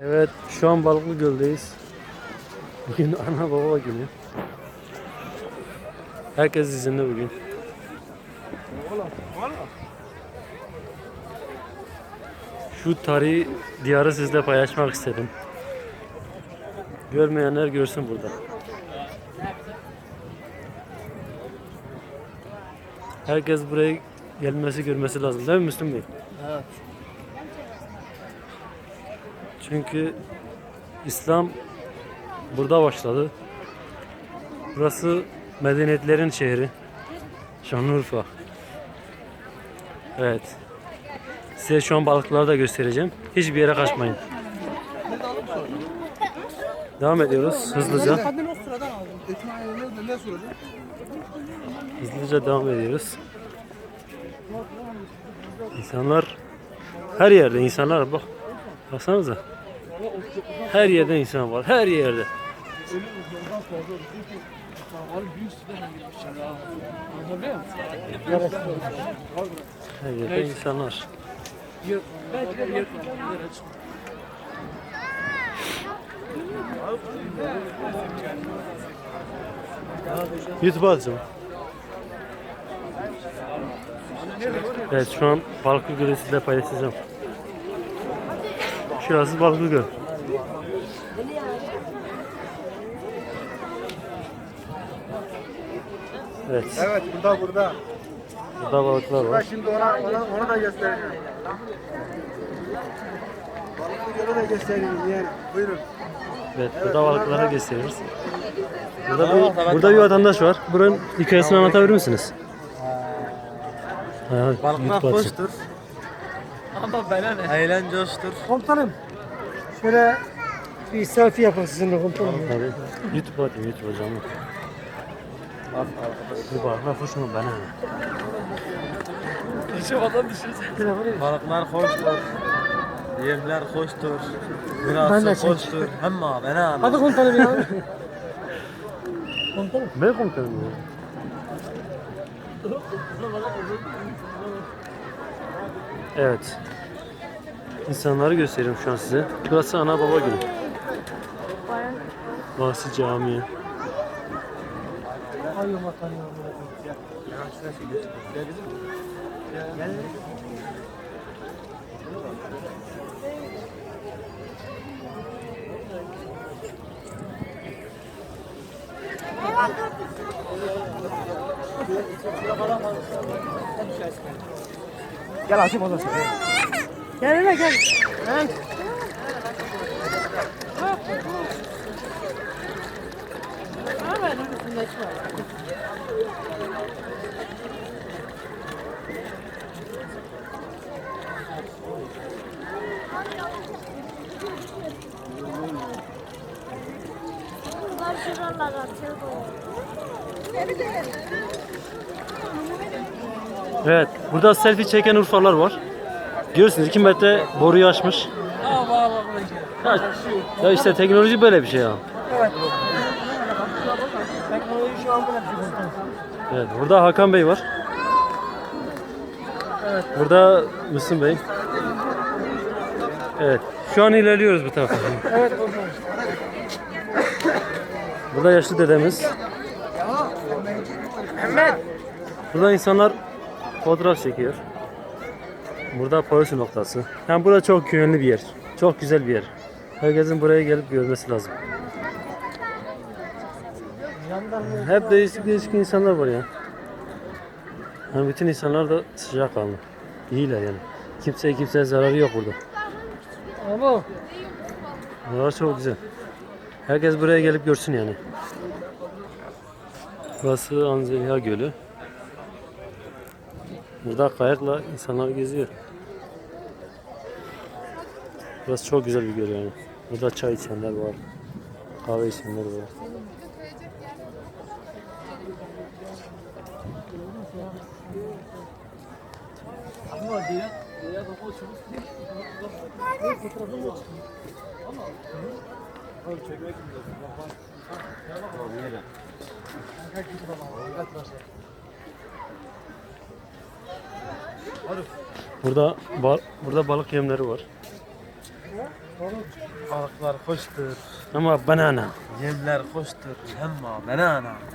Evet şu an Balıklı Göl'deyiz. Bugün ana baba günü. Herkes izinli bugün. Şu tarihi diyarı sizle paylaşmak istedim. Görmeyenler görsün burada. Herkes buraya gelmesi görmesi lazım değil mi Müslüm Bey? Evet. Çünkü İslam burada başladı. Burası medeniyetlerin şehri. Şanlıurfa. Evet. Size şu an balıkları da göstereceğim. Hiçbir yere kaçmayın. Devam ediyoruz hızlıca. Hızlıca devam ediyoruz. İnsanlar her yerde insanlar bak. Baksanıza. Her yerde insan var. Her yerde. Her yerde insanlar. YouTube atacağım. Evet şu an Balıklı Gölü sizle paylaşacağım. Şurası Balıklı Göl. Evet, Evet burada burada. burada balıklar var. şimdi ona ona, ona da göstereceğim. Balıklı Gölü de göstereyim yani. Buyurun. Evet, burada balıkları gösteriyoruz. Burada bir, burada bir vatandaş var. Buranın hikayesini anlatabilir misiniz? Ha, Balıklar hoştur, Ama bana ne? eğlence hoştur. Komutanım şöyle bir selfie yapın sizinle komutanım. Tabii. YouTube atayım, YouTube hocam. Bir balıklar hoş mu bana? ne? Adam düşünsene. Balıklar hoştur. Yemler hoştur. Burası hoştur. Hem abi, ben abi. Hadi komutanım ya. komutanım. Ben komutanım ya. Evet. İnsanları gösteriyorum şu an size. Burası ana baba günü. Burası cami. Ay vatan ya. Gel açıp odası. Gel hele gel. Gel. Bunlar şuralar atıyor. Evet. Burada selfie çeken Urfalar var. Görüyorsunuz 2 metre boruyu bak. Ya, ya işte teknoloji böyle bir şey ya. Teknoloji şu an böyle bir şey komutanım. Evet. Burada Hakan Bey var. Evet. Burada Müslüm Bey. Evet. Şu an ilerliyoruz bu tarafa. Evet. Burada yaşlı dedemiz. Burada insanlar fotoğraf çekiyor. Burada polis noktası. Yani burada çok güvenli bir yer. Çok güzel bir yer. Herkesin buraya gelip görmesi lazım. Hep değişik değişik insanlar var ya. Yani bütün insanlar da sıcakkanlı. İyiler yani. Kimseye kimseye zararı yok burada. Ama Buralar çok güzel. Herkes buraya gelip görsün yani. Burası Anzeliha Gölü. Burada kayakla insanlar geziyor. Burası çok güzel bir göl yani. Burada çay içenler var. Kahve içenler var. Burada ba- burada balık yemleri var. Balıklar hoştur. Ama banana. Yemler hoştur. Hem banana.